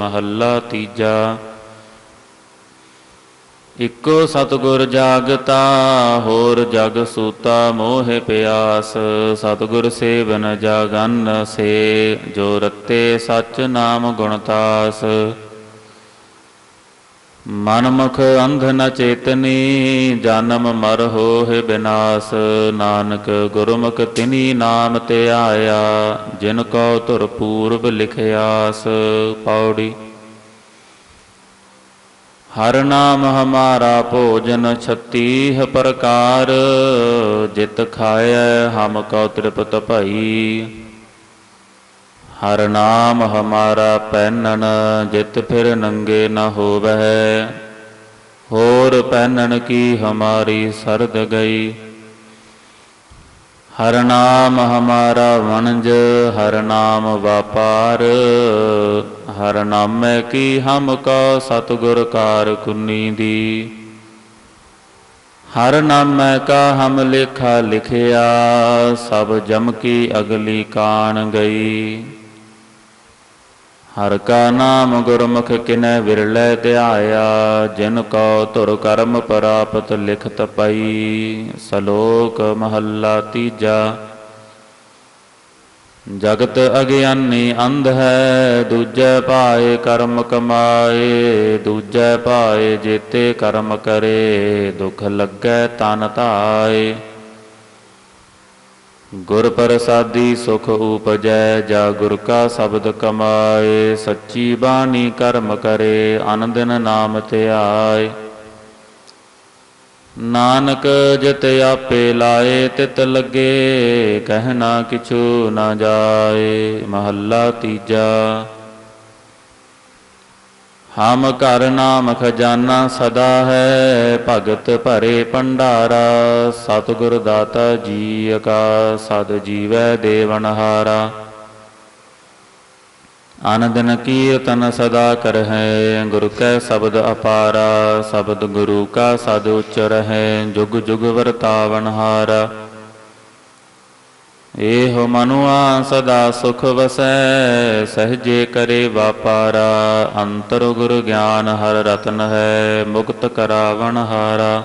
ਮਹੱਲਾ ਤੀਜਾ। ਇਕੋ ਸਤਗੁਰ ਜਾਗਤਾ, ਹੋਰ ਜਗ ਸੂਤਾ ਮੋਹਿ ਪਿਆਸ। ਸਤਗੁਰ ਸੇਵਨ ਜਾਗਨ ਸੇ, ਜੋ ਰਤੇ ਸਚ ਨਾਮ ਗੁਣਤਾਸ ਮਨਮੁਖ ਅੰਧ ਨ ਚੇਤਨੀ, ਜਨਮ ਮਰ ਹੋਹਿ ਬਿਨਾਸ਼। ਨਾਨਕ ਗੁਰਮੁਖ ਤਿਨੀ ਨਾਮ ਤੇ ਆਇਆ, ਜਿਨ ਕੋ ਧੁਰ ਪੂਰਬ ਲਿਖਿਆਸ। ਪੌੜੀ। ਹਰ ਨਾਮ ਹਮਾਰਾ ਭੋਜਨ ਛਤੀਹ ਪ੍ਰਕਾਰ, ਜਿਤ ਖਾਇ ਹਮ ਕਉ ਤ੍ਰਿਪਤ ਭਈ। ਹਰ ਨਾਮ ਹਮਾਰਾ ਪਹਿਨਣ ਜਿਤ ਫਿਰ ਨੰਗੇ ਨ ਹੋਵੈ ਹੋਰ ਪਹਿਨਣ ਕੀ ਹਮਾਰੀ ਸਰਦ ਗਈ? ਹਰ ਨਾਮ ਹਮਾਰਾ ਵਣਜ, ਹਰ ਨਾਮ ਵਪਾਰ। ਹਰ ਨਾਮੈ ਕੀ ਹਮ ਕਾ ਸਤਗੁਰ ਕਾਰ ਕੁਨੀ ਦੀ? ਹਰ ਨਾਮੈ ਕਾ ਹਮ ਲੇਖਾ ਲਿਖਿਆ, ਸਭ ਜਮ ਕੀ ਅਗਲੀ ਕਾਣ ਗਈ। ਹਰ ਕਾ ਨਾਮ ਗੁਰਮੁਖ ਕਿਨੈ ਵਿਰਲੇ ਧਿਆਇਆ, ਜਿਨ ਕੋ ਧੁਰ ਕਰਮ ਪ੍ਰਾਪਤ ਲਿਖਤ ਪਈ, ਸਲੋਕ ਮਹੱਲਾ ਤੀਜਾ। ਜਗਤ ਅਗਿਆਨੀ ਅੰਧ ਹੈ, ਦੂਜੈ ਭਾਏ ਕਰਮ ਕਮਾਏ, ਦੂਜੈ ਭਾਏ ਜੇਤੇ ਕਰਮ ਕਰੇ, ਦੁਖ ਲੱਗੈ ਤਨ ਧਾਏ। ਗੁਰ ਪ੍ਰਸਾਦੀ ਸੁਖ ਉਪਜੈ, ਜਾ ਗੁਰ ਕਾ ਸ਼ਬਦ ਕਮਾਏ, ਸੱਚੀ ਬਾਣੀ ਕਰਮ ਕਰੇ ਅਨੰਦਨ ਨਾਮ ਧਿਆਏ। ਨਾਨਕ ਜਿਤ ਆਪੇ ਲਾਏ, ਤਿਤ ਲੱਗੇ ਕਹਿਣਾ ਕਿਛੂ ਨਾ ਜਾਏ, ਮਹੱਲਾ ਤੀਜਾ। ਹਮ ਘਰ ਨਾਮ ਖਜ਼ਾਨਾ ਸਦਾ ਹੈ, ਭਗਤ ਭਰੇ ਭੰਡਾਰਾ, ਸਤਿਗੁਰ ਦਾਤਾ ਜੀ ਕਾ ਸਦ ਜੀਵੈ ਦੇਵਨਹਾਰਾ ਆਨੰਦਨ ਕੀਰਤਨ ਸਦਾ ਕਰਹਿ, ਗੁਰ ਕੈ ਸ਼ਬਦ ਅਪਾਰਾ, ਸ਼ਬਦ ਗੁਰੂ ਕਾ ਸਦ ਉਚਰ ਹੈ ਜੁਗ ਜੁਗ ਵਰਤਾਵਨ ਹਾਰਾ। ਏਹ ਮਨੁਆ ਸਦਾ ਸੁਖ ਵਸੈ, ਸਹਜੇ ਕਰੇ ਵਾਪਾਰਾ, ਅੰਤਰ ਗੁਰ ਗਿਆਨ ਹਰ ਰਤਨ ਹੈ, ਮੁਕਤ ਕਰਾਵਨ ਹਾਰਾ।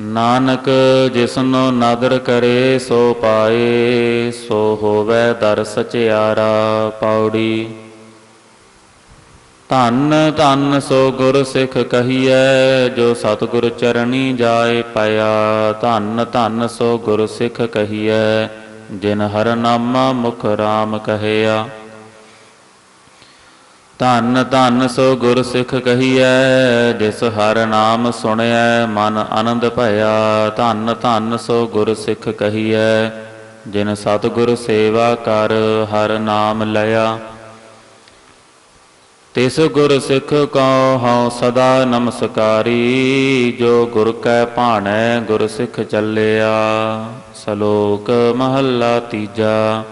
ਨਾਨਕ ਜਿਸਨੋ ਨਾਦਰ ਕਰੇ, ਸੋ ਪਾਏ, ਸੋ ਹੋਵੇ ਦਰ ਸਚਿਆਰਾ, ਪੌੜੀ। ਧੰਨ ਧੰਨ ਸੋ ਗੁਰ ਸਿੱਖ ਕਹੀਐ, ਜੋ ਸਤਿਗੁਰ ਚਰਣੀ ਜਾਏ ਪਾਇਆ ਧੰਨ ਧੰਨ ਸੋ ਗੁਰ ਸਿੱਖ ਕਹੀਐ, ਜਿਨ ਹਰ ਨਾਮਾ ਮੁਖ ਰਾਮ ਕਹਿਆ। ਧੰਨ ਧੰਨ ਸੋ ਗੁਰ ਸਿੱਖ ਕਹੀਐ, ਜਿਸ ਹਰ ਨਾਮ ਸੁਣਿਐ, ਮਨ ਆਨੰਦ ਭਇਆ। ਧੰਨ ਧੰਨ ਸੋ ਗੁਰ ਸਿੱਖ ਕਹੀਐ, ਜਿਨ ਸਤਿਗੁਰ ਸੇਵਾ ਕਰ, ਹਰ ਨਾਮ ਲਿਆ ਤਿਸ ਗੁਰ ਸਿੱਖ ਕਉ ਹਉ ਸਦਾ ਨਮਸਕਾਰੀ, ਜੋ ਗੁਰ ਕੈ ਭਾਣੈ ਗੁਰ ਸਿੱਖ ਚੱਲਿਆ। ਸਲੋਕ ਮਹੱਲਾ ਤੀਜਾ।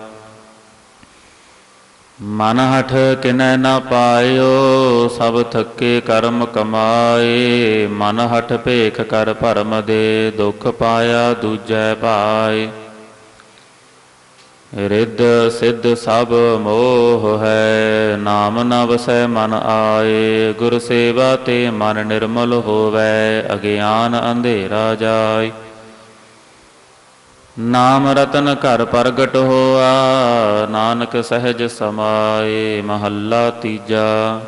ਮਨ ਹਠ ਕਿਨੈ ਨ ਪਾਇਓ, ਸਭ ਥੱਕੇ ਕਰਮ ਕਮਾਏ। ਮਨ ਹਠ ਭੇਖ ਕਰ ਭਰਮ ਦੇ, ਦੁਖ ਪਾਇਆ ਦੂਜੈ ਭਾਏ। ਰਿੱਧ ਸਿੱਧ ਸਭ ਮੋਹ ਹੈ, ਨਾਮ ਨ ਵਸੈ ਮਨ ਆਏ, ਗੁਰ ਸੇਵਾ ਤੇ ਮਨ ਨਿਰਮਲ ਹੋਵੇ, ਅਗਿਆਨ ਅੰਧੇਰਾ ਜਾਏ। ਨਾਮ ਰਤਨ ਘਰ ਪ੍ਰਗਟ ਹੋਆ, ਨਾਨਕ ਸਹਿਜ ਸਮਾਏ, ਮਹੱਲਾ ਤੀਜਾ।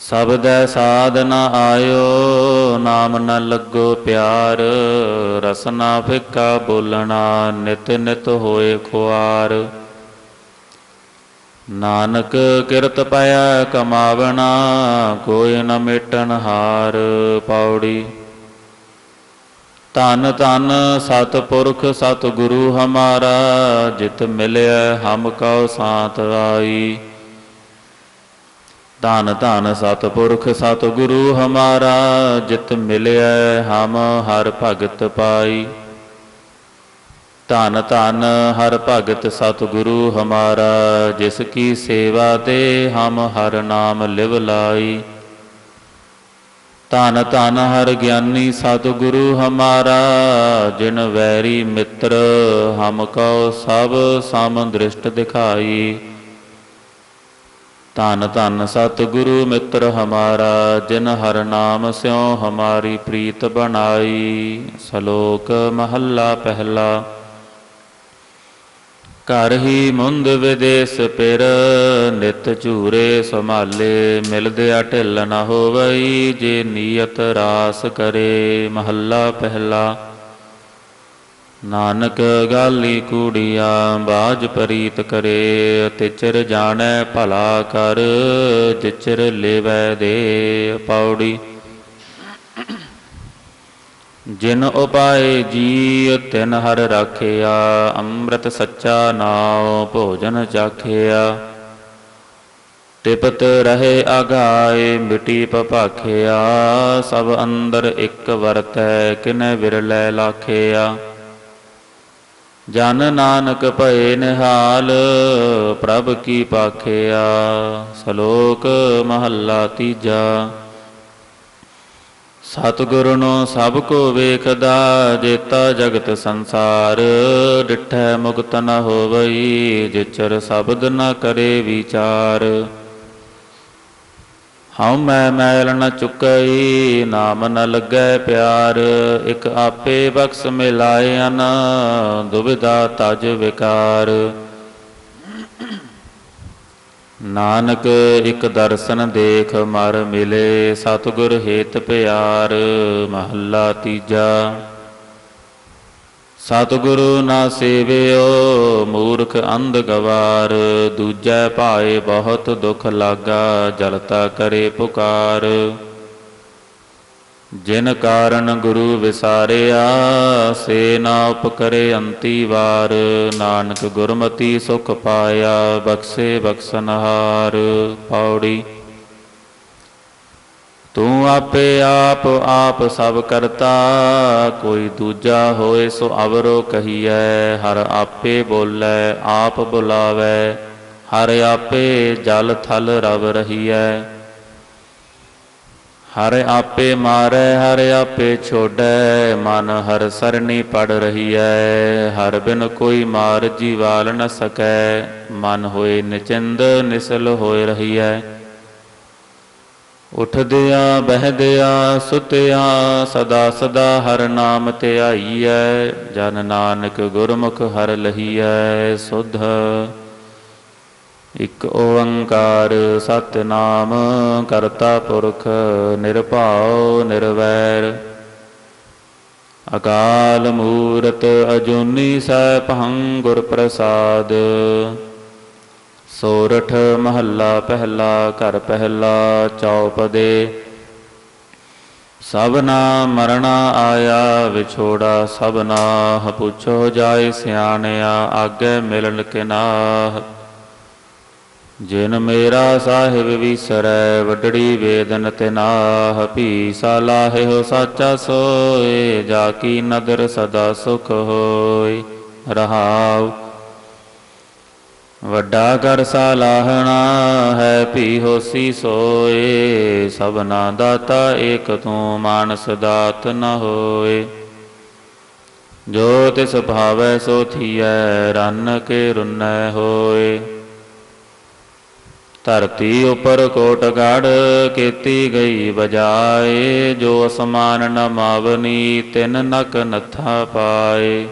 ਸਬਦੈ ਸਾਧ ਨ ਆਇਓ ਨਾਮ ਨ ਲੱਗੋ ਪਿਆਰ, ਰਸਨਾ ਫਿੱਕਾ ਬੋਲਣਾ ਨਿਤ ਨਿਤ ਹੋਏ ਖੁਆਰ। ਨਾਨਕ ਕਿਰਤ ਪਾਇਆ ਕਮਾਵਣਾ, ਕੋਈ ਨ ਮਿਟਣ ਹਾਰ ਪੌੜੀ। ਧੰਨ ਧੰਨ ਸਤਿਪੁਰਖ ਸਤਿਗੁਰੂ ਹਮਾਰਾ, ਜਿਤ ਮਿਲਿਆ ਹਮ ਕਉ ਸਾਥ ਆਈ। ਧਨ ਧਨ ਸਤਪੁਰਖ ਸਤਿਗੁਰੂ ਹਮਾਰਾ, ਜਿਤ ਮਿਲਿਆ ਹਮ ਹਰ ਭਗਤ ਪਾਈ। ਧਨ ਧਨ ਹਰ ਭਗਤ ਸਤਿਗੁਰੂ ਹਮਾਰਾ, ਜਿਸ ਕੀ ਸੇਵਾ ਤੇ ਹਮ ਹਰ ਨਾਮ ਲਿਵ ਲਾਈ। ਧਨ ਧਨ ਹਰ ਗਿਆਨੀ ਸਤਿਗੁਰੂ ਹਮਾਰਾ, ਜਿਨ ਵੈਰੀ ਮਿੱਤਰ ਹਮ ਕਉ ਸਭ ਸਮ ਦ੍ਰਿਸ਼ਟ ਦਿਖਾਈ। ਧਨ ਧਨ ਸਤਿਗੁਰੂ ਮਿੱਤਰ ਹਮਾਰਾ, ਜਿਨ ਹਰ ਨਾਮ ਸਿਉ ਹਮਾਰੀ ਪ੍ਰੀਤ ਬਣਾਈ। ਸ਼ਲੋਕ ਮਹੱਲਾ ਪਹਿਲਾ। ਘਰ ਹੀ ਮੁੰਦ ਵਿਦੇਸ ਪਿਰ, ਨਿਤ ਝੂਰੇ ਸੰਭਾਲੇ, ਮਿਲਦਿਆ ਢਿੱਲ ਨ ਹੋਵਈ, ਜੇ ਨੀਅਤ ਰਾਸ ਕਰੇ। ਮਹੱਲਾ ਪਹਿਲਾ। ਨਾਨਕ ਗਾਲੀ ਕੂੜੀਆਂ, ਬਾਜ ਪਰੀਤ ਕਰੇ, ਤਿਚਰ ਜਾਣੈ ਭਲਾ ਕਰ, ਜਿਚਰ ਲੇਵੈ ਦੇ ਪੌੜੀ। ਜਿਨ ਉਪਾਏ ਜੀ ਤਿਨ ਹਰ ਰਾਖਿਆ, ਅੰਮ੍ਰਿਤ ਸੱਚਾ ਨਾਉ, ਭੋਜਨ ਚਾਖਿਆ। ਤਿਪਤ ਰਹੇ ਆਗਾਏ ਮਿਟੀ ਪਭਾਖਿਆ, ਸਭ ਅੰਦਰ ਇੱਕ ਵਰਤੈ, ਕਿਨੈ ਵਿਰਲੇ ਲਾਖਿਆ। ਜਨ ਨਾਨਕ ਭਏ ਨਿਹਾਲ, ਪ੍ਰਭ ਕੀ ਪਾਖਿਆ, ਸ਼ਲੋਕ ਮਹੱਲਾ ਤੀਜਾ। ਸਤਿਗੁਰੂ ਨੂੰ ਸਭ ਕੋ ਵੇਖਦਾ, ਜੇਤਾ ਜਗਤ ਸੰਸਾਰ, ਡਿਠੈ ਮੁਕਤ ਨ ਹੋਵਈ, ਜਿਚਰ ਸ਼ਬਦ ਨ ਕਰੇ ਵਿਚਾਰ। ਹਉ ਮੈਂ ਮੈਲ ਨ ਚੁਕਈ, ਨਾਮ ਨ ਲੱਗੈ ਪਿਆਰ, ਇਕ ਆਪੇ ਬਖਸ ਮਿਲਾਇਨ, ਦੁਬਿਧਾ ਤਜ ਵਿਕਾਰ। ਨਾਨਕ, ਇੱਕ ਦਰਸ਼ਨ ਦੇਖ ਮਰ ਮਿਲੇ, ਸਤਿਗੁਰ ਹੇਤ ਪਿਆਰ, ਮਹੱਲਾ ਤੀਜਾ। ਸਤਿਗੁਰੂ ਨਾ ਸੇਵਿਓ, ਮੂਰਖ ਅੰਧ ਗਵਾਰ, ਦੂਜੈ ਭਾਏ ਬਹੁਤ ਦੁਖ ਲਾਗਾ, ਜਲਤਾ ਕਰੇ ਪੁਕਾਰ। ਜਿਨ ਕਾਰਨ ਗੁਰੂ ਵਿਸਾਰਿਆ, ਸੇ ਨਾ ਉਪਕਰੇ ਅੰਤੀ ਵਾਰ। ਨਾਨਕ ਗੁਰਮਤੀ ਸੁਖ ਪਾਇਆ, ਬਖਸ਼ੇ ਬਖਸ਼ਨਹਾਰ। ਪੌੜੀ ਤੂੰ ਆਪੇ ਆਪ ਆਪ ਸਭ ਕਰਤਾ। ਕੋਈ ਦੂਜਾ ਹੋਏ ਸੋ ਅਵਰੋ ਕਹੀਐ, ਹਰ ਆਪੇ ਬੋਲੇ, ਆਪ ਬੁਲਾਵੇ। ਹਰ ਆਪੇ ਜਲ ਥਲ ਰਵ ਰਹੀਐ। ਹਰ ਆਪੇ ਮਾਰੈ, ਹਰ ਆਪੇ ਛੋੜੈ, ਮਨ ਹਰ ਸਰਣੀ ਪੜ ਰਹੀਐ। ਹਰ ਬਿਨ ਕੋਈ ਮਾਰ ਜੀਵਾਲ ਨ ਸਕੈ, ਮਨ ਹੋਏ ਨਿਚਿੰਦ, ਨਿਸਲ ਹੋਏ ਰਹੀਐ। ਉਠਦਿਆ, ਬਹਿਦਿਆ, ਸੁਤਿਆ, ਸਦਾ ਸਦਾ ਹਰ ਨਾਮ ਧਿਆਈਐ ਜਨ ਨਾਨਕ ਗੁਰਮੁਖ ਹਰ ਲਹੀਐ, ਸੁਧ। ਇਕ ਓੰਕਾਰ ਸਤਨਾਮ, ਕਰਤਾ ਪੁਰਖ ਨਿਰਭਉ ਨਿਰਵੈਰ। ਅਕਾਲ ਮੂਰਤ ਅਜੂਨੀ ਸੈਭੰ ਗੁਰ ਪ੍ਰਸਾਦ ਸੋਰਠ ਮਹੱਲਾ ਪਹਿਲਾ, ਘਰ ਪਹਿਲਾ, ਚੌਪਦੇ। ਸਭਨਾ ਮਰਣਾ ਆਇਆ, ਵਿਛੋੜਾ ਸਭਨਾ ਪੁੱਛੋ ਜਾਏ ਸਿਆਣਿਆ, ਆਗੇ ਮਿਲਣ ਕੇ ਨਾਹ ਜਿਨ ਮੇਰਾ ਸਾਹਿਬ ਵਿਸਰੈ, ਵਡੜੀ ਵੇਦਨ ਤਿਨਾਹ ਭੀ ਸਾਲਾਹਿ ਹੋ ਸਾਚਾ ਸੋਏ, ਜਾ ਕੀ ਨਦਰ ਸਦਾ ਸੁਖ ਹੋਏ। ਰਹਾਉ ਵੱਡਾ ਕਰ ਸਾਲਾਹਣਾ ਹੈ, ਭੀ ਹੋਸੀ ਸੋਏ। ਸਭਨਾ ਦਾਤਾ ਏਕ ਤੂੰ, ਮਾਨਸ ਦਾਤ ਨ ਹੋਏ। ਜੋ ਤਿਸ ਭਾਵੈ ਸੋ ਥੀਐ, ਰਨ ਕੇ ਰੁਨੈ ਹੋਏ। ਧਰਤੀ ਉਪਰ ਕੋਟ ਗੜ ਕੀਤੀ ਗਈ ਬਜਾਏ ਜੋ ਅਸਮਾਨ ਨ ਮਾਵਨੀ, ਤਿਨ ਨਕ ਨਥਾ ਪਾਏ।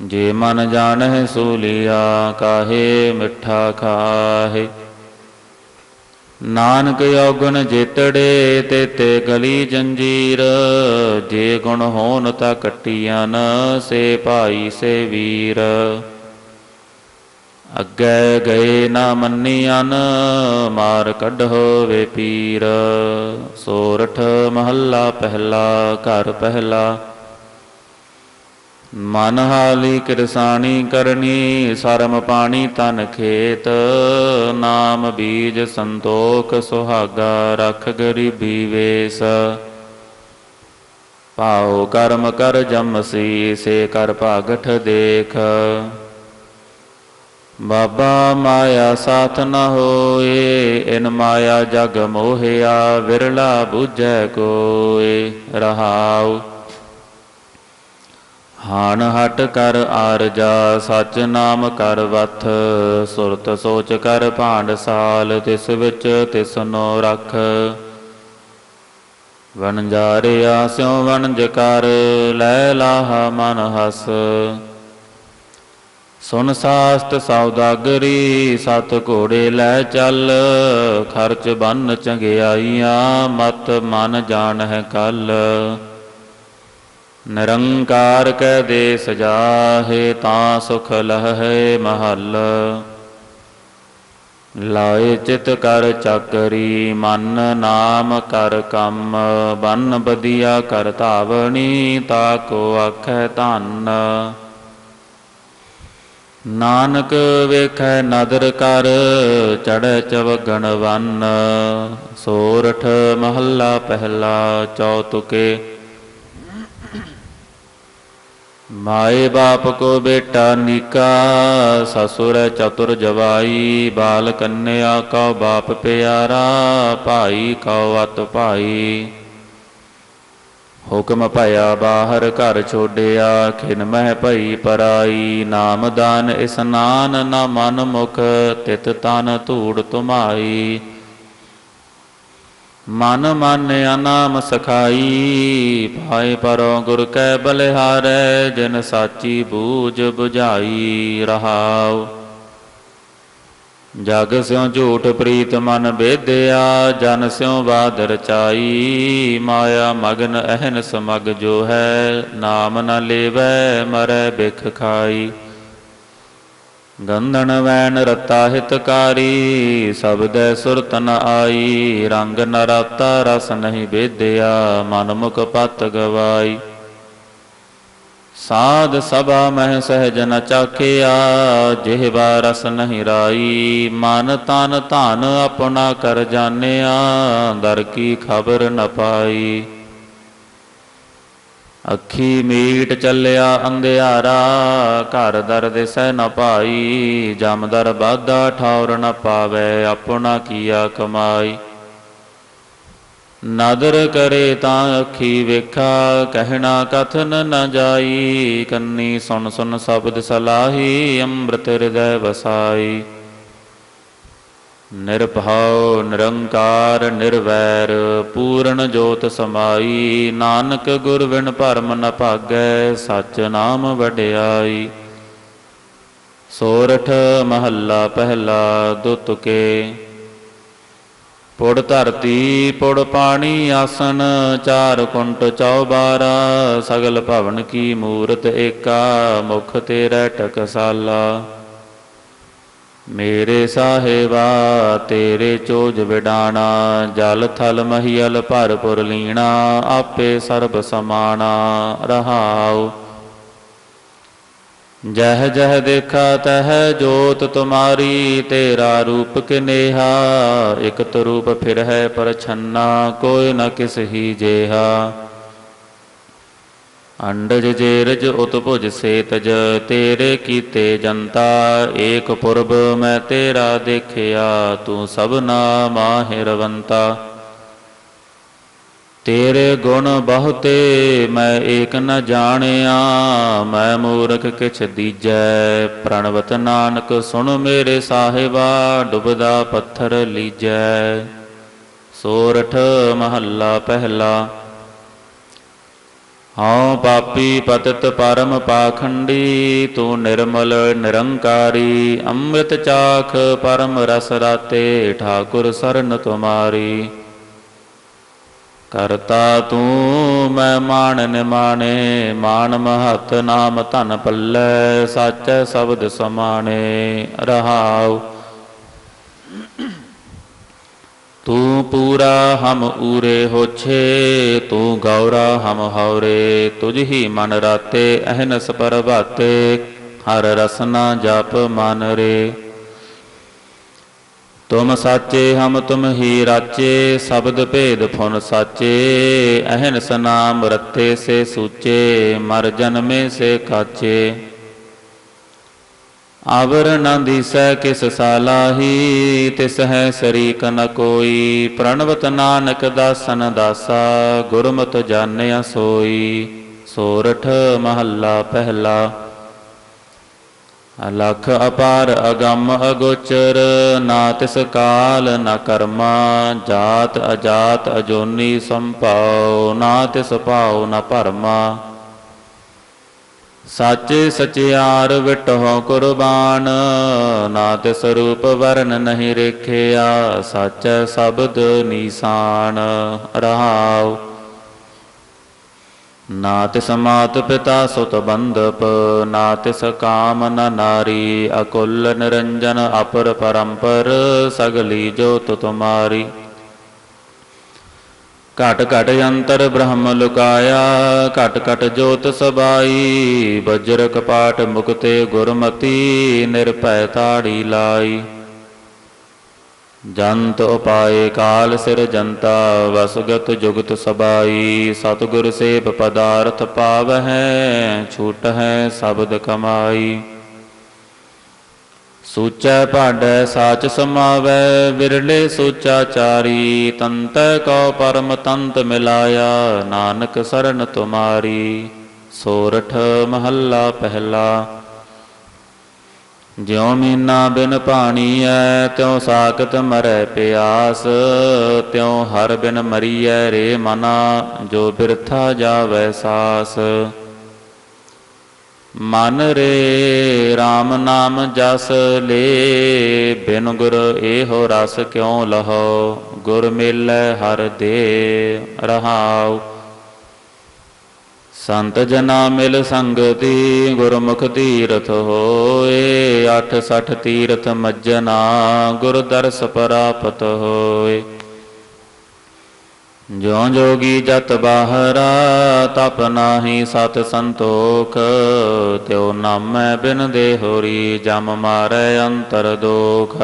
ਜੇ ਮਨ ਜਾਣਹਿ ਸੂਲੀਆ ਕਾਹੇ ਮਿੱਠਾ ਖਾਹੇ। ਨਾਨਕ ਯੋਗਨ ਜੇਤੜੇ ਤੇ ਤੇ ਗਲੀ ਜੰਜੀਰ। ਜੇ ਗੁਣ ਹੋਨ ਤਾ ਕੱਟੀਆਂ ਨ ਸੇ ਭਾਈ ਸੇ ਵੀਰ। ਅੱਗੇ ਗਏ ਨਾ ਮੰਨੀਆਂ ਮਾਰ ਕੱਢੋ ਵੇ ਪੀਰ। ਸੋਰਠ ਮਹੱਲਾ ਪਹਿਲਾ, ਘਰ ਪਹਿਲਾ। ਮਨ ਹਾਲੀ ਕਿਰਸਾਣੀ ਕਰਨੀ, ਸਰਮ ਪਾਣੀ ਤਨ ਖੇਤ। ਨਾਮ ਬੀਜ ਸੰਤੋਖ ਸੁਹਾਗਾ, ਰਖ ਗਰੀਬੀ ਵੇਸ। ਪਾਉ ਕਰਮ ਕਰ ਜਮਸੀ ਸੇ ਕਰ ਭਾਗਠ ਦੇਖ। ਬਾਬਾ ਮਾਇਆ ਸਾਥ ਨ ਹੋਏ, ਇਨ ਮਾਇਆ ਜਗ ਮੋਹਿਆ, ਵਿਰਲਾ ਬੁਝੈ ਕੋਏ, ਰਹਾਉ। ਹਾਨ ਹਟ ਕਰ ਆਰਜਾ, ਸਚ ਨਾਮ ਕਰ ਵਥ, ਸੁਰਤ ਸੋਚ ਕਰ ਭਾਂਡ ਸਾਲ, ਤਿਸ ਵਿੱਚ ਤਿਸਨੋ ਰਖ। ਵਣਜਾਰਿਆ ਸਿਉ ਵਣਜ ਕਰ ਲੈ ਲਾਹਾ ਮਨ ਹਸ। ਸੁਨ ਸਾਸਤ ਸੌਦਾਗਰੀ, ਸਤ ਘੋੜੇ ਲੈ ਚੱਲ, ਖਰਚ ਬੰਨ ਚੰਗਿਆਈਆਂ, ਮਤ ਮਨ ਜਾਣ ਹੈ ਕਲ। ਨਿਰੰਕਾਰ ਕੈ ਦੇ ਸਜਾਹੇ ਤਾਂ ਸੁਖ ਲਹੈ ਮਹੱਲ। ਲਾਏ ਚਿਤ ਕਰ ਚੱਕਰੀ, ਮਨ ਨਾਮ ਕਰ ਕੰਮ। ਬਨ ਬਦੀਆ ਕਰ ਧਾਵਣੀ, ਤਾ ਕੋ ਆਖੈ ਧੰਨ। ਨਾਨਕ ਵੇਖੈ ਨਦਰ ਕਰ ਚੜੈ ਚਵਗਣ ਵੰਨ ਸੋਰਠ ਮਹੱਲਾ ਪਹਿਲਾ ਚੌਤੁਕੇ ਮਾਏ ਬਾਪ ਕੋ ਬੇਟਾ ਨੀਕਾ, ਸਸੁਰ ਚਤੁਰ ਜਵਾਈ, ਬਾਲ ਕੰਨਿਆ ਕਉ ਬਾਪ ਪਿਆਰਾ, ਭਾਈ ਕਉ ਅਤ ਭਾਈ। ਹੁਕਮ ਭਇਆ ਬਾਹਰ ਘਰ ਛੋੜਿਆ ਖਿਨ ਮਹਿ ਭਈ ਪਰਾਈ। ਨਾਮ ਨਾਮਦਾਨ ਇਸਨਾਨ ਨਾ ਮਨ ਮੁਖ, ਤਿਤ ਤਨ ਧੂੜ ਤੁਮਾਈ ਮਨ ਮਾਨਿਆ ਨਾਮ ਸਖਾਈ, ਭਾਏ ਪਰੋ ਗੁਰ ਕੈ ਬਲਿਹਾਰੈ, ਜਿਨ ਸਾਚੀ ਬੂਝ 부ਝਾਈ ਰਹਾਉ। ਜਗ ਸਿਉ ਝੂਠ ਪ੍ਰੀਤ ਮਨ ਬੇਦਿਆ, ਜਨ ਸਿਉ ਬਾਦ ਰਚਾਈ ਮਾਇਆ ਮਗਨ ਅਹਨ ਸਮਗ ਜੋ ਹੈ, ਨਾਮ ਨ ਲੇਵੈ, ਮਰੈ ਬਿਖ ਖਾਈ। ਗੰਧਣ ਵੈਣ ਰਤਾ ਹਿਤਕਾਰੀ, ਸਬਦੈ ਸੁਰਤ ਨ ਆਈ, ਰੰਗ ਨਰਾਤਾ ਰਸ ਨਹੀਂ ਬੇਦਿਆ ਮਨ ਮੁਖ ਪਤ ਗਵਾਈ। ਸਾਧ ਸਭਾ ਮਹਿ ਸਹਿਜ ਨ ਚਾਖਿਆ ਜਿਹਵਾ ਰਸ ਨਹੀਂ ਰਾਈ, ਮਨ ਤਨ ਧਨ ਆਪਣਾ ਕਰ ਜਾਣਿਆ, ਦਰ ਕੀ ਖਬਰ ਨ ਪਾਈ। ਅੱਖੀ ਮੀਟ ਚੱਲਿਆ ਅੰਧਿਆਰਾ ਘਰ ਦਰ ਦਿਸੈ ਨ ਪਾਈ ਜਮਦਰ ਬਾਧਾ ਠੌਰ ਨ ਪਾਵੇ, ਆਪਣਾ ਕੀਆ ਕਮਾਈ। ਨਦਰ ਕਰੇ ਤਾਂ ਅੱਖੀ ਵੇਖਾ, ਕਹਿਣਾ ਕਥਨ ਨ ਜਾਈ, ਕੰਨੀ ਸੁਣ ਸੁਣ ਸ਼ਬਦ ਸਲਾਹੀ, ਅੰਮ੍ਰਿਤ ਹਿਰਦੈ ਵਸਾਈ। ਨਿਰਭਉ ਨਿਰੰਕਾਰ ਨਿਰਵੈਰ, ਪੂਰਨ ਜੋਤ ਸਮਾਈ, ਨਾਨਕ ਗੁਰ ਵਿਣ ਭਰਮ ਨ ਭਾਗੈ, ਸਚ ਨਾਮ ਵਡਿਆਈ। ਸੋਰਠ ਮਹੱਲਾ ਪਹਿਲਾ ਦੁਤਕੇ ਪੁੜ ਧਰਤੀ, ਪੁੜ ਪਾਣੀ ਆਸਨ, ਚਾਰ ਕੁੰਟ ਚੌਬਾਰਾ, ਸਗਲ ਭਵਨ ਕੀ ਮੂਰਤ ਏਕਾ, ਮੁਖ ਤੇਰਾ ਟਕਸਾਲਾ। ਮੇਰੇ ਸਾਹਿਬਾ, ਤੇਰੇ ਚੋਜ ਵਿਡਾਣਾ, ਜਲ ਥਲ ਮਹੀਲ ਭਰਪੁਰ ਲੀਣਾ, ਆਪੇ ਸਰਬ ਸਮਾਣਾ ਰਹਾਉ। ਜਹ ਜਹ ਦੇਖਾ ਤਹ ਜੋਤ ਤੁਮਾਰੀ, ਤੇਰਾ ਰੂਪ ਕਿਨੇਹਾ ਇਕ ਰੂਪ ਫਿਰ ਹੈ ਪਰਛੰਨਾ, ਕੋਈ ਨ ਕਿਸ ਹੀ ਜੇਹਾ। ਅੰਡਜ ਜੇਰਜ ਉਤਭੁਜ ਸੇਤਜ, ਤੇਰੇ ਕੀਤੇ ਜਨਤਾ, ਏਕ ਪੁਰਬ ਮੈਂ ਤੇਰਾ ਦੇਖਿਆ, ਤੂੰ ਸਭਨਾ ਮਾਹਿਰਵੰਤਾ ਤੇਰੇ ਗੁਣ ਬਹੁਤੇ ਮੈਂ ਏਕ ਨ ਜਾਣਿਆ, ਮੈਂ ਮੂਰਖ ਕਿਛ ਦੀਜੈ। ਪ੍ਰਣਵਤ ਨਾਨਕ, ਸੁਣ ਮੇਰੇ ਸਾਹਿਬਾ, ਡੁਬਦਾ ਪੱਥਰ ਲੀਜੈ। ਸੋਰਠ ਮਹੱਲਾ ਪਹਿਲਾ ਹਉ ਪਾਪੀ ਪਤਿਤ ਪਰਮ ਪਾਖੰਡੀ, ਤੂੰ ਨਿਰਮਲ ਨਿਰੰਕਾਰੀ, ਅੰਮ੍ਰਿਤ ਚਾਖ ਪਰਮ ਰਸ ਰਾਤੇ, ਠਾਕੁਰ ਸਰਨ ਤੁਮਾਰੀ। ਕਰਤਾ ਤੂੰ ਮੈਂ ਮਾਣ ਨਿਮਾਣੇ, ਮਾਣ ਮਹਤ ਨਾਮ ਧਨ ਪੱਲੇ ਸਾਚੈ ਸ਼ਬਦ ਸਮਾਣੇ, ਰਹਾਉ ਤੂੰ ਪੂਰਾ ਹਮ ਊਰੇ ਹੋਛੇ, ਤੂੰ ਗੌਰਾ ਹਮ ਹੌਰੇ, ਤੁਝ ਹੀ ਮਨ ਰਾਤੇ ਅਹਨਸ ਪਰਭਾਤੇ, ਹਰ ਰਸਨਾ ਜਪ ਮਨ ਰੇ। ਤੁਮ ਸਾਚੇ, ਹਮ ਤੁਮ ਹੀ ਰਾਚੇ, ਸ਼ਬਦ ਭੇਦ ਫੁਨ ਸਾਚੇ, ਅਹਨਸ ਨਾਮ ਰਤੇ ਸੇ ਸੂਚੇ, ਮਰ ਜਨਮੇ ਸੇ ਕਾਚੇ। ਆਵਰ ਨ ਦੀਸੈ ਕਿਸ ਸਾਲਾਹੀ, ਤਿਸ ਹੈ ਸਰੀਕ ਨ ਕੋਈ। ਪ੍ਰਣਵਤ ਨਾਨਕ ਦਾਸਨ ਦਾਸਾ, ਗੁਰਮਤਿ ਜਾਣਿਆ ਸੋਈ। ਸੋਰਠ ਮਹੱਲਾ ਪਹਿਲਾ। ਅਲਖ ਅਪਾਰ ਅਗੰਮ ਅਗੋਚਰ, ਨਾ ਤਿਸ ਕਾਲ ਨ ਕਰਮਾ, ਜਾਤ ਅਜਾਤ ਅਜੋਨੀ ਸੰਭਾਉ, ਨਾ ਤਿਸ ਭਾਉ ਨ ਭਰਮਾ। ਸਾਚੇ ਸਚਿਆਰ ਵਿਟਹੁ ਕੁਰਬਾਨ ਨਾ ਤਿਸ ਰੂਪ ਵਰਨ ਨਹੀਂ ਰੇਖਿਆ, ਸਾਚੈ ਸ਼ਬਦ ਨੀਸਾਨ ਰਹਾਉ। ਨਾ ਤਿਸ ਮਾਤ ਪਿਤਾ ਸੁਤ ਬੰਧਪ ਨਾ ਤਿਸ ਕਾਮ ਨ ਨਾਰੀ, ਅਕੁਲ ਨਿਰੰਜਨ ਅਪਰ ਪਰੰਪਰ, ਸਗਲੀ ਜੋਤ ਤੁਮਾਰੀ। ਘਟ ਘਟ ਅੰਤਰ ਬ੍ਰਹਮ ਲੁਕਾਇਆ, ਘਟ ਘਟ ਜੋਤ ਸਬਾਈ ਬਜਰ ਕਪਾਟ ਮੁਕਤੇ ਗੁਰਮਤੀ, ਨਿਰਭੈ ਤਾੜੀ ਲਾਈ। ਜੰਤ ਉਪਾਏ ਕਾਲ ਸਿਰ ਜੰਤਾ, ਵਸਗਤ ਜੁਗਤ ਸਬਾਈ। ਸਤਿਗੁਰ ਸੇਵ ਪਦਾਰਥ ਪਾਵਹਿ ਛੂਟ ਹੈ ਸ਼ਬਦ ਕਮਾਈ। ਸੂਚੈ ਭਾਡੈ ਸਾਚ ਸਮਾਵੈ, ਵਿਰਲੇ ਸੋਚਾਚਾਰੀ ਤੰਤੈ ਕਉ ਪਰਮ ਤੰਤ ਮਿਲਾਇਆ, ਨਾਨਕ ਸਰਨ ਤੁਮਾਰੀ। ਸੋਰਠ ਮਹੱਲਾ ਪਹਿਲਾ। ਜਿਉ ਮੀਨਾ ਬਿਨ ਪਾਣੀ ਐ ਤਿਉ ਸਾਖਤ ਮਰੈ ਪਿਆਸ, ਤਿਉ ਹਰ ਬਿਨ ਮਰੀਐ ਰੇ ਮਨਾ, ਜੋ ਬਿਰਥਾ ਜਾਵੈ ਸਾਸ। ਮਨ ਰੇ RAM ਨਾਮ ਜਸ ਲੇ, ਬਿਨ ਗੁਰ ਇਹੋ ਰਸ ਕਿਉ ਲਹੋ? ਗੁਰ ਮਿਲੈ ਹਰ ਦੇ ਰਹਾਉ। ਸੰਤ ਜਨਾ ਮਿਲ ਸੰਗਤੀ, ਗੁਰਮੁਖ ਤੀਰਥ ਹੋਏ, ਅਠ ਸਠ ਤੀਰਥ ਮੱਜਨਾ, ਗੁਰ ਦਰਸ ਪ੍ਰਾਪਤ ਹੋਏ। ਜਿਉ ਜੋਗੀ ਜਤ ਬਾਹਰਾ, ਤਪ ਨਾਹੀ ਸਤ ਸੰਤੋਖ। ਤਿਉ ਨਾਮੈ ਬਿਨ ਦੇ ਹੋਰੀ ਜਮ ਮਾਰੈ ਅੰਤਰ ਦੋਖ।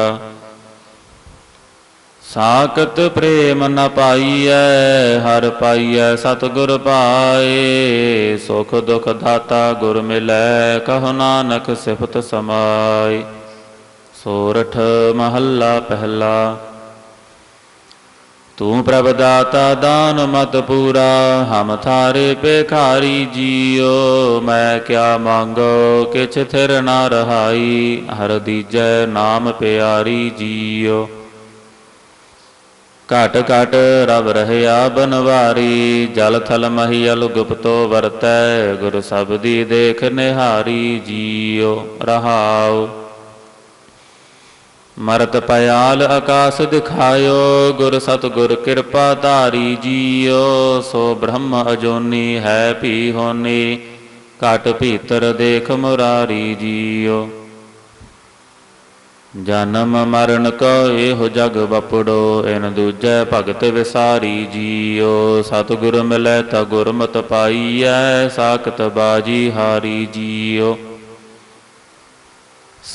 ਸਾਖਤ ਪ੍ਰੇਮ ਨ ਪਾਈਐ, ਹਰ ਪਾਈਐ ਸਤਿਗੁਰ ਪਾਏ। ਸੁਖ ਦੁਖ ਦਾਤਾ ਗੁਰ ਮਿਲੈ, ਕਹੋ ਨਾਨਕ ਸਿਫਤ ਸਮਾਈ ਸੋਰਠ ਮਹੱਲਾ ਪਹਿਲਾ। ਤੂੰ ਪ੍ਰਭ ਦਾਤਾ ਦਾਨ ਮਤ ਪੂਰਾ, ਹਮ ਥਾਰੇ ਪੇਖਾਰੀ ਜੀਓ, ਮੈਂ ਕਿਆ ਮੰਗੋ, ਕਿਛ ਥਿਰ ਨਾ ਰਹਾਈ, ਹਰ ਦੀਜੈ ਨਾਮ ਪਿਆਰੀ ਜੀਓ। ਘਟ ਘਟ ਰਬ ਰਹਿਆ ਬਨਵਾਰੀ, ਜਲ ਥਲ ਮਹੀਲ ਗੁਪਤੋ ਵਰਤੈ, ਗੁਰ ਸਬਦੀ ਦੇਖ ਨਿਹਾਰੀ ਜੀਓ, ਰਹਾਉ। ਮਰਤ ਪਿਆਲ ਆਕਾਸ ਦਿਖਾਇਓ, ਗੁਰ ਸਤਗੁਰ ਕਿਰਪਾ ਧਾਰੀ ਜੀਓ, ਸੋ ਬ੍ਰਹਮ ਅਜੋਨੀ ਹੈ ਭੀ ਹੋਨੀ, ਘਟ ਭੀਤਰ ਦੇਖ ਮੁਰਾਰੀ ਜੀਓ। ਜਨਮ ਮਰਨ ਕੋ ਇਹੋ ਜਗ ਬਪੜੋ ਇਨ ਦੂਜੈ ਭਗਤ ਵਿਸਾਰੀ ਜੀਓ। ਸਤਿਗੁਰ ਮਿਲੈ ਤਾ ਗੁਰਮਤ ਪਾਈਐ, ਸਾਖਤ ਬਾਜੀ ਹਾਰੀ ਜੀਓ।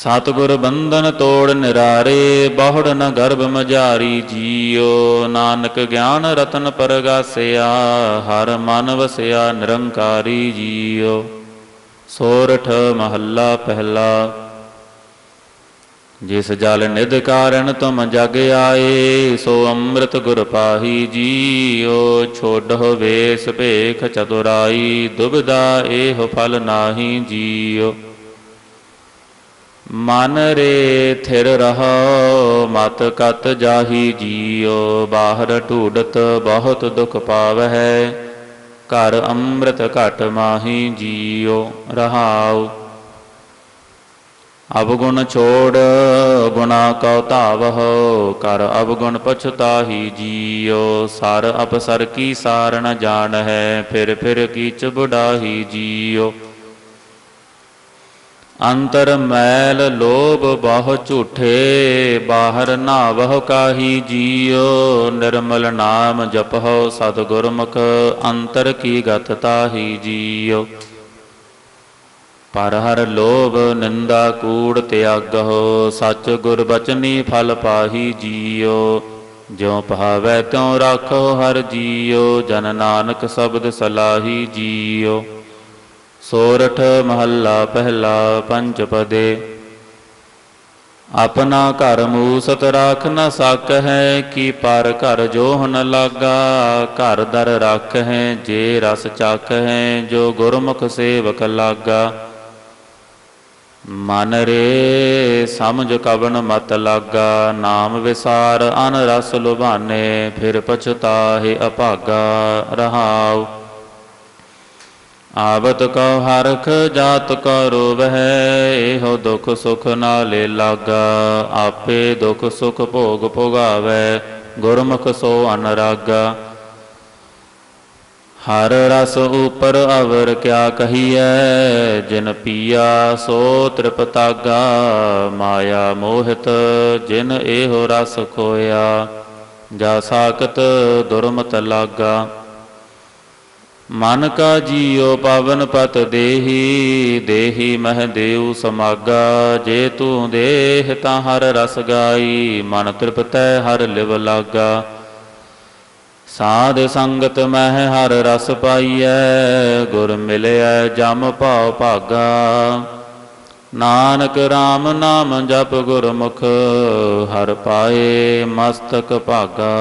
ਸਤਿਗੁਰ ਬੰਧਨ ਤੋੜ ਨਿਰਾਰੇ, ਬਹੁੜ ਨ ਗਰਭ ਮਝਾਰੀ ਜੀਓ। ਨਾਨਕ ਗਿਆਨ ਰਤਨ ਪਰਗਾਸਿਆ, ਹਰ ਮਨ ਵਸਿਆ ਨਿਰੰਕਾਰੀ ਜੀਓ। ਸੋਰਠ ਮਹੱਲਾ ਪਹਿਲਾ। ਜਿਸ ਜਲ ਨਿਧ ਕਾਰਨ ਤੁਮ ਜਗ ਆਏ, ਸੋ ਅੰਮ੍ਰਿਤ ਗੁਰ ਪਾਹੀ ਜੀਓ। ਛੋਡਹੁ ਵੇਸ ਭੇਖ ਚਤੁਰਾਈ ਦੁਬਦਾ ਇਹੋ ਫਲ ਨਾਹੀ ਜੀਓ। ਮਨ ਰੇ ਥਿਰ ਰਹੋ, ਮਤ ਕਤ ਜਾਹੀ ਜੀਓ ਬਾਹਰ ਢੂਡਤ ਬਹੁਤ ਦੁਖ ਪਾਵਹਿ, ਘਰ ਅੰਮ੍ਰਿਤ ਘਟ ਮਾਹੀ ਜੀਓ ਰਹਾਉ। ਅਵਗੁਣ ਛੋੜ, ਗੁਣਾ ਕਉ ਧਾਵਹੁ, ਕਰ ਅਵਗੁਣ ਪਛਤਾਹੀ ਜੀਓ ਸਰ ਅਪਸਰ ਕੀ ਸਾਰ ਜਾਣ ਹੈ ਫਿਰ ਫਿਰ ਕੀਚ ਬੁਢਾਹੀ ਜੀਓ ਅੰਤਰ ਮੈਲ ਲੋਭ ਬਹੁ ਝੂਠੇ, ਬਾਹਰ ਨਾਵਹੁ ਕਾਹੀ ਜੀਓ ਨਿਰਮਲ ਨਾਮ ਜਪਹੁ ਸਤ ਗੁਰਮੁਖ ਅੰਤਰ ਕੀ ਗਤ ਤਾਹੀ ਜੀਓ ਪਰ ਹਰ ਲੋਭ ਨਿੰਦਾ ਕੂੜ ਤਿਆਗਹੁ ਸਚ ਗੁਰ ਬਚਨੀ ਫਲ ਪਾਹੀ ਜੀਓ ਜਿਉ ਭਾਵੈ ਤਿਉ ਰਾਖੋ ਹਰ ਜੀਓ ਜਨ ਨਾਨਕ ਸ਼ਬਦ ਸਲਾਹੀ ਜੀਓ ਸੋਰਠ ਮਹੱਲਾ ਪਹਿਲਾ ਪੰਜ ਪਦੇ ਆਪਣਾ ਘਰ ਮੂਸਤ ਰਾਖ ਨ ਸਕ ਹੈ ਕੀ ਪਰ ਘਰ ਜੋ ਹਨ ਲਾਗਾ ਘਰ ਦਰ ਰੱਖ ਹੈ ਜੇ ਰਸ ਚੱਕ ਹੈ ਜੋ ਗੁਰਮੁਖ ਸੇਵਕ ਲਾਗਾ ਮਨ ਰੇ ਸਮਝ ਕਵਨ ਮਤ ਲਾਗਾ ਨਾਮ ਵਿਸਾਰ ਅਨ ਰਸ ਲੁਭਾਨੇ ਫਿਰ ਪਛਤਾਹੇ ਅਭਾਗਾ ਰਹਾਉ ਆਵਤ ਕਉ ਹਰਖ ਜਾਤ ਕੋ ਰੋਵਹਿ ਇਹੋ ਦੁਖ ਸੁਖ ਨਾਲੇ ਲਾਗਾ, ਆਪੇ ਦੁਖ ਸੁਖ ਭੋਗ ਭੋਗਾਵੈ, ਗੁਰਮੁਖ ਸੋ ਅਨਰਾਗਾ। ਹਰ ਰਸ ਉਪਰ ਅਵਰ ਕਿਆ ਕਹੀਐ, ਜਿਨ ਪੀਆ ਸੋ ਤ੍ਰਿਪਤਾਗਾ ਮਾਇਆ ਮੋਹਿਤ ਜਿਨ ਇਹੋ ਰਸ ਖੋਇਆ, ਜਾ ਸਾਕਤ ਦੁਰਮਤ ਲਾਗਾ। ਮਨ ਕਾ ਜੀਉ ਪਾਵਨ ਪਤ ਦੇਹੀ ਦੇਹੀ ਮਹਿ ਦੇਉ ਸਮਾਗਾ, ਜੇ ਤੂੰ ਦੇਹ ਤਾਂ ਹਰ ਰਸ ਗਾਈ, ਮਨ ਤ੍ਰਿਪਤੈ ਹਰ ਲਿਵ ਲਾਗਾ। ਸਾਧ ਸੰਗਤ ਮਹਿ ਹਰ ਰਸ ਪਾਈਐ, ਗੁਰ ਮਿਲਿਆ ਜਮ ਭਾਉ ਭਾਗਾ। ਨਾਨਕ RAM ਨਾਮ ਜਪ ਗੁਰਮੁਖ, ਹਰ ਪਾਏ ਮਸਤਕ ਭਾਗਾ।